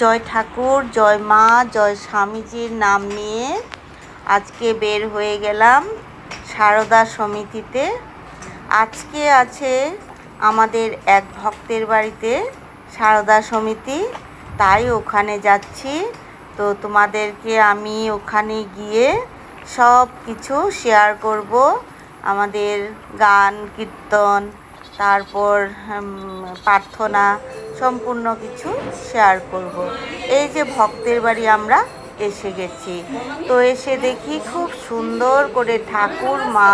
জয় ঠাকুর, জয় মা, জয় স্বামীজির নাম নিয়ে আজকে বের হয়ে গেলাম সারদা সমিতিতে। আজকে আছে আমাদের এক ভক্তের বাড়িতে সারদা সমিতি, তাই ওখানে যাচ্ছি। তো তোমাদেরকে আমি ওখানে গিয়ে সব কিছু শেয়ার করব, আমাদের গান, কীর্তন, তারপর প্রার্থনা সম্পূর্ণ কিছু শেয়ার করব। এই যে ভক্তের বাড়ি আমরা এসে গেছি। তো এসে দেখি খুব সুন্দর করে ঠাকুর মা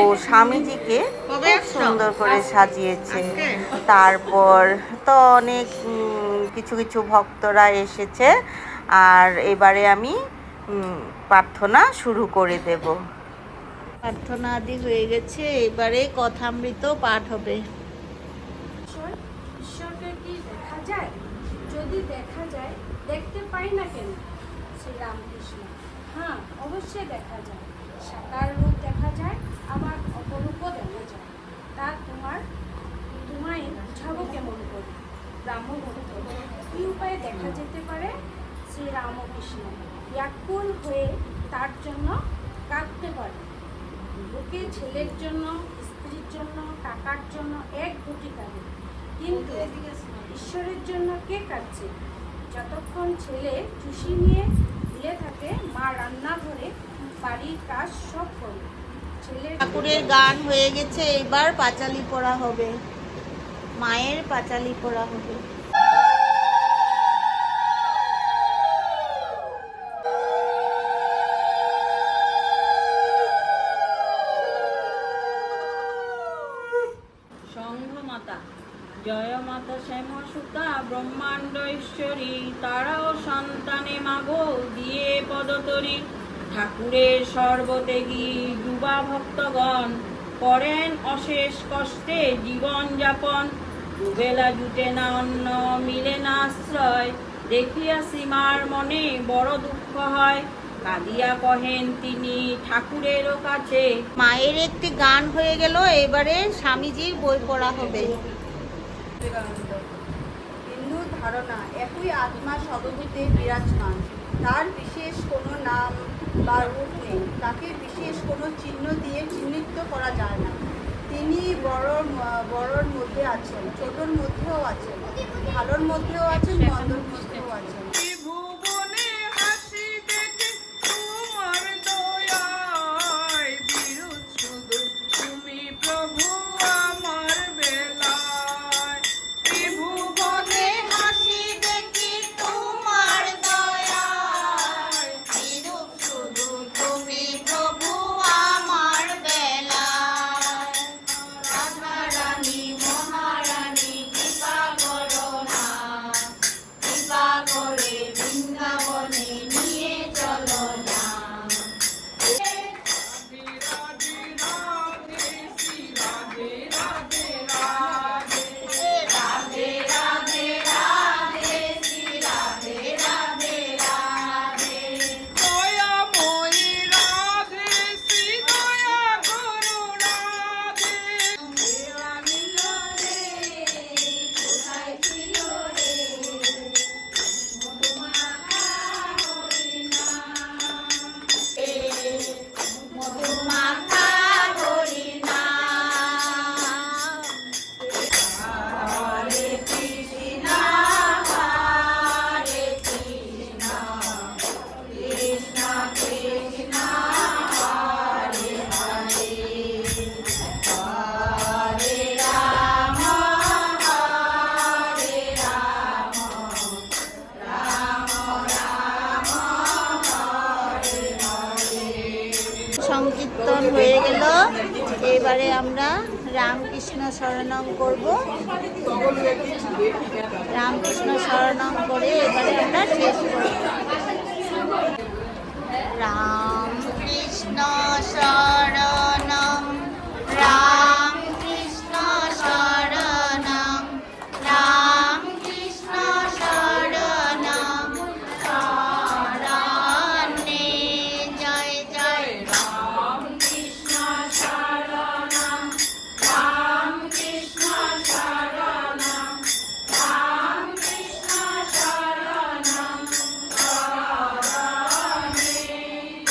ও স্বামীজিকে খুব সুন্দর করে সাজিয়েছে। তারপর তো অনেক কিছু কিছু ভক্তরা এসেছে। আর এবারে আমি প্রার্থনা শুরু করে দেব। প্রার্থনা আদি হয়ে গেছে। এবারে কথামৃত পাঠ হবে। কি দেখা যায়? যদি দেখা যায়, দেখতে পাই না কেন? শ্রীরামকৃষ্ণ। হ্যাঁ অবশ্যই দেখা যায়। সাকার রূপ দেখা যায়, আবার অপরূপও দেখা যায়। তা তোমার তোমায় বুঝাবো কেমন করে? ব্রাহ্মভক্ত কি উপায়ে দেখা যেতে পারে? শ্রীরামকৃষ্ণ ব্যাকুল হয়ে তার জন্য কাঁদতে পারে। লোকে ছেলের জন্য, স্ত্রীর জন্য টাকার জন্য এক কোটি কাঁদে। কিন্তু ঈশ্বরের জন্য কে কাঁদছে? যতক্ষণ ছেলে চুষি নিয়ে ভুলে থাকে, মা রান্নাঘরে বাড়ির কাজ সব করে। ঠাকুরের গান হয়ে গেছে, এবার পাঁচালি পড়া হবে। মায়ের পাঁচালি পড়া হবে। জয় মাতা শ্যাম সুতা ব্রহ্মাণ্ড ঈশ্বরী তারাও সন্তানে মাগো, দিয়ে পদতরি। ঠাকুরের সর্বত্যাগী যুবা ভক্তগণ, করেন অশেষ কষ্টে জীবন যাপন। দুবেলা জুটে না অন্ন, মিলে না আশ্রয়। দেখিয়া সীমার মনে বড় দুঃখ হয়। কাঁদিয়া কহেন তিনি ঠাকুরেরও কাছে, মায়ের একটি গান হয়ে গেল, এবারে স্বামীজির বই পড়া হবে। হিন্দু ধারণা একই আত্মা সর্বভূতে বিরাজমান। তার বিশেষ কোনো নাম বা রূপ নেই। তাকে বিশেষ কোনো চিহ্ন দিয়ে চিহ্নিত করা যায় না। তিনি বড় বড়র মধ্যে আছেন, ছোটর মধ্যেও আছেন, ভালোর মধ্যেও আছেন, মন্দর মধ্যেও আছেন। এবারে আমরা রামকৃষ্ণ স্মরণম করব। রামকৃষ্ণ স্মরণম করে এবারে আমরা শেষ করব। রামকৃষ্ণ শরণ